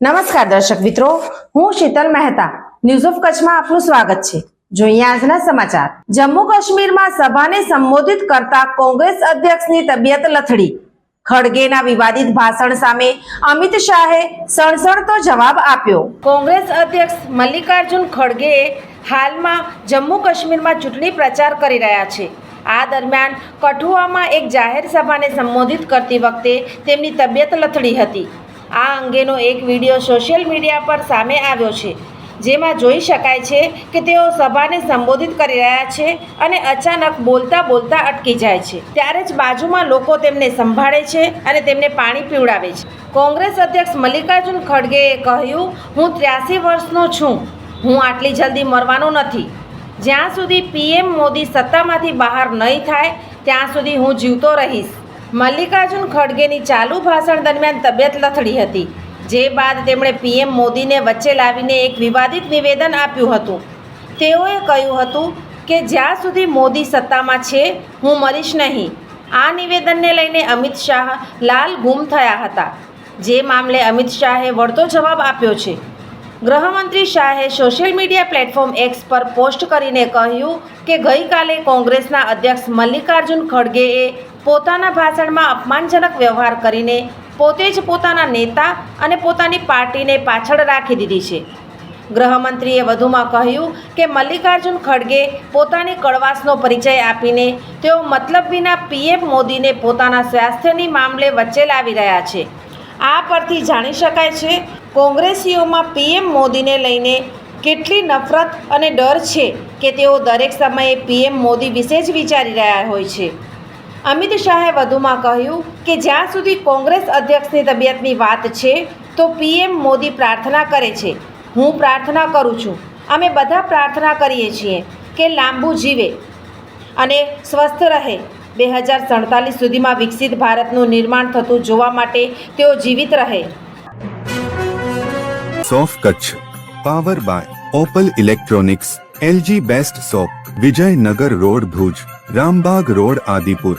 નમસ્કાર દર્શક મિત્રો, હું શીતલ મહેતા. ન્યૂઝ ઓફ કચ્છમાં આપનું સ્વાગત છે. જોઈએ આજના સમાચાર. જમ્મુ કાશ્મીરમાં સભાને સંબોધિત કરતા કોંગ્રેસ અધ્યક્ષની તબિયત લથડી. ખડગેના વિવાદિત ભાષણ સામે અમિત શાહે સણસણતો જવાબ આપ્યો. કોંગ્રેસ અધ્યક્ષ મલ્લિકાર્જુન ખડગેએ હાલમાં જમ્મુ કાશ્મીરમાં ચૂંટણી પ્રચાર કરી રહ્યા છે. આ દરમિયાન કઠુઆમાં એક જાહેર સભાને સંબોધિત કરતી વખતે તેમની તબિયત લથડી હતી. આ અંગેનો એક વીડિયો સોશિયલ મીડિયા પર સામે આવ્યો છે, જેમાં જોઈ શકાય છે કે તેઓ સભાને સંબોધિત કરી રહ્યા છે અને અચાનક બોલતા બોલતા અટકી જાય છે. ત્યારે જ બાજુમાં લોકો તેમને સંભાળે છે અને તેમને પાણી પીવડાવે છે. કોંગ્રેસ અધ્યક્ષ મલ્લિકાર્જુન ખડગેએ કહ્યું, હું ત્ર્યાસી વર્ષનો છું. હું આટલી જલ્દી મરવાનો નથી. જ્યાં સુધી પીએમ મોદી સત્તામાંથી બહાર નહીં થાય, ત્યાં સુધી હું જીવતો રહીશ. મલ્લિકાર્જુન ખડગેની ચાલુ ભાષણ દરમિયાન તબિયત લથડી હતી, જે બાદ તેમણે પીએમ મોદીને વચ્ચે લાવીને એક વિવાદિત નિવેદન આપ્યું હતું. તેઓએ કહ્યું હતું કે, જ્યાં સુધી મોદી સત્તામાં છે, હું મરીશ નહીં. આ નિવેદનને લઈને અમિત શાહ લાલ ગુમ થયા હતા. જે મામલે અમિત શાહે વળતો જવાબ આપ્યો છે. ગૃહમંત્રી શાહે સોશિયલ મીડિયા પ્લેટફોર્મ એક્સ પર પોસ્ટ કરીને કહ્યું કે, ગઈકાલે કોંગ્રેસના અધ્યક્ષ મલ્લિકાર્જુન ખડગેએ પોતાના ભાષણમાં અપમાનજનક વ્યવહાર કરીને પોતે જ પોતાના નેતા અને પોતાની પાર્ટીને પાછળ રાખી દીધી છે. ગૃહમંત્રીએ વધુમાં કહ્યું કે મલ્લિકાર્જુન ખડગે પોતાની કડવાશનો પરિચય આપીને તેઓ મતલબ વિના પીએમ મોદીને પોતાના સ્વાસ્થ્યની મામલે વચ્ચે લાવી રહ્યા છે. આ પરથી જાણી શકાય છે, કોંગ્રેસીઓમાં પીએમ મોદીને લઈને કેટલી નફરત અને ડર છે કે તેઓ દરેક સમયે પીએમ મોદી વિશે જ વિચારી રહ્યા હોય છે. અમિત શાહે વધુમાં કહ્યું કે જ્યાં સુધી કોંગ્રેસ અધ્યક્ષની તબિયતની વાત છે, તો પીએમ મોદી પ્રાર્થના કરે છે. હું પ્રાર્થના કરું છું. અમે બધા પ્રાર્થના કરીએ છીએ કે લાંબુ જીવે અને સ્વસ્થ રહે. બે હજાર સડતાલીસ સુધીમાં વિકસિત ભારતનું નિર્માણ થતું જોવા માટે તેઓ જીવિત રહે. સોફ Kutch, power by opal electronics, LG best shop Vijaynagar road Bhuj, Rambagh road Adipur.